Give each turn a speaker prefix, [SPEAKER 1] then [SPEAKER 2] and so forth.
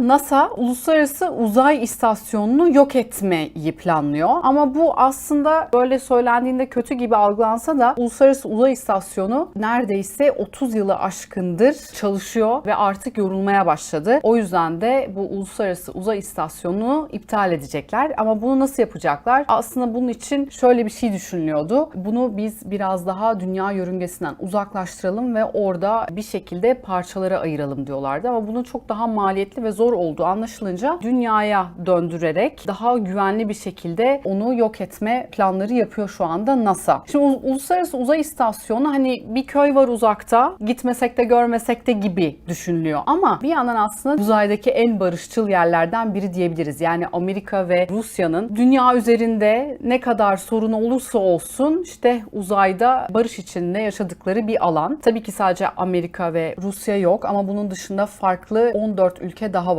[SPEAKER 1] NASA uluslararası uzay istasyonunu yok etmeyi planlıyor. Ama bu aslında böyle söylendiğinde kötü gibi algılansa da uluslararası uzay istasyonu neredeyse 30 yılı aşkındır çalışıyor ve artık yorulmaya başladı. O yüzden de bu uluslararası uzay istasyonunu iptal edecekler. Ama bunu nasıl yapacaklar? Aslında bunun için şöyle bir şey düşünülüyordu. Bunu biz biraz daha dünya yörüngesinden uzaklaştıralım ve orada bir şekilde parçalara ayıralım diyorlardı. Ama bunun çok daha maliyetli ve zor olduğu anlaşılınca dünyaya döndürerek daha güvenli bir şekilde onu yok etme planları yapıyor şu anda NASA. Şimdi uluslararası uzay istasyonu hani bir köy var uzakta gitmesek de görmesek de gibi düşünülüyor. Ama bir yandan aslında uzaydaki en barışçıl yerlerden biri diyebiliriz. Yani Amerika ve Rusya'nın dünya üzerinde ne kadar sorun olursa olsun işte uzayda barış içinde yaşadıkları bir alan. Tabii ki sadece Amerika ve Rusya yok ama bunun dışında farklı 14 ülke daha